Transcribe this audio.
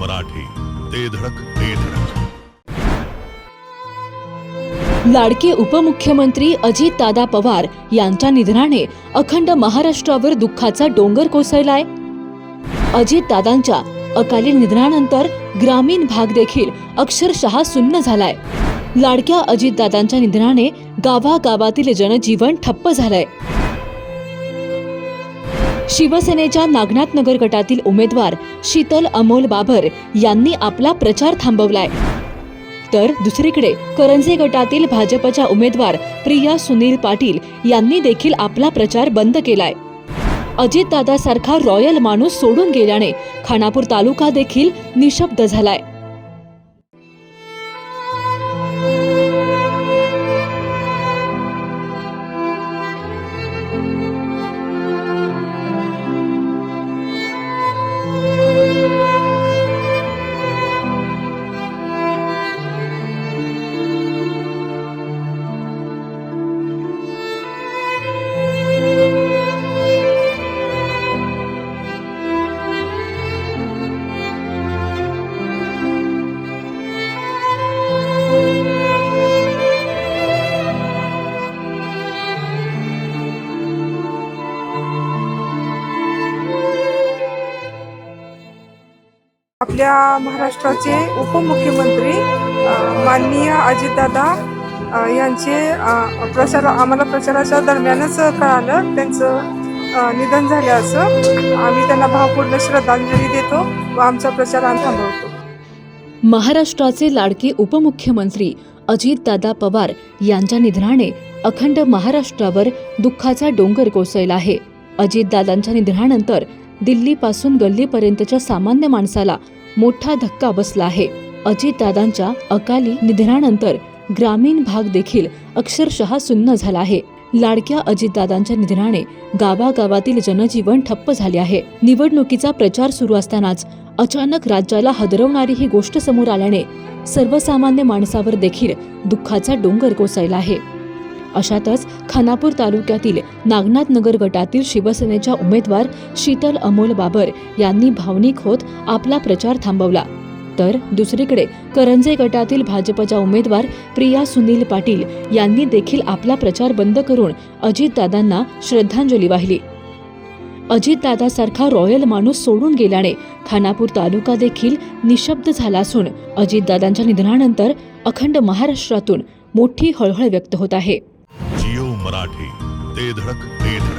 मराठी ते धडक ते धडक. लाडके उपमुख्यमंत्री अजितदादा पवार यांच्या निधनाने अखंड महाराष्ट्रावर दुःखाचा डोंगर कोसळलाय. अजित दादांच्या अकाली निधनानंतर ग्रामीण भाग देखील अक्षरशः सुन्न झालाय. लाडक्या अजितदादांच्या निधनाने गावागावातील जनजीवन ठप्प झालंय. शिवसेनेच्या नागनाथ नगर गटातील उमेदवार शीतल अमोल बाबर यांनी आपला प्रचार थांबवलाय. तर दुसरीकडे करंजे गटातील भाजपच्या उमेदवार प्रिया सुनील पाटील यांनी देखील आपला प्रचार बंद केलाय. अजितदादासारखा रॉयल माणूस सोडून गेल्याने खानापूर तालुका देखील निशब्द झालाय. आपल्या महाराष्ट्राचे उपमुख्यमंत्री माननीय अजितदादा यांचे प्रचार आम्हाला प्रचाराच्या दरम्यानच कळालं. त्यांचं निधन झालं असं. आम्ही त्यांना भावपूर्ण श्रद्धांजली देतो व आमचा प्रचार थांबवतो. महाराष्ट्राचे लाडके उपमुख्यमंत्री अजितदादा पवार यांच्या निधनाने अखंड महाराष्ट्रावर दुःखाचा डोंगर कोसळला आहे. अजितदादांच्या निधनानंतर दिल्लीपासून गल्लीपर्यंतच्या सामान्य माणसाला मोठा धक्का बसला आहे. अजितदादांच्या अकाली निधनानंतर ग्रामीण भाग देखील अक्षरशः सुन्न झाला आहे. लाडक्या अजितदादांच्या निधनाने गावागावातील जनजीवन ठप्प झाले आहे. निवडणुकीचा प्रचार सुरू असतानाच अचानक राज्याला हदरवणारी ही गोष्ट समोर आल्याने सर्वसामान्य माणसावर देखील दुःखाचा डोंगर कोसळला आहे. अशातच खानापूर तालुक्यातील नागनाथ नगर गटातील शिवसेनेच्या उमेदवार शीतल अमोल बाबर यांनी भावनिक होत आपला प्रचार थांबवला. तर दुसरीकडे करंजे गटातील भाजपच्या उमेदवार प्रिया सुनील पाटील यांनी देखील आपला प्रचार बंद करून अजितदादांना श्रद्धांजली वाहिली. अजितदादासारखा रॉयल माणूस सोडून गेल्याने खानापूर तालुका देखील निशब्द झाला असून अजितदादांच्या निधनानंतर अखंड महाराष्ट्रातून मोठी हळहळ व्यक्त होत आहे. मराठी. ते धडक ते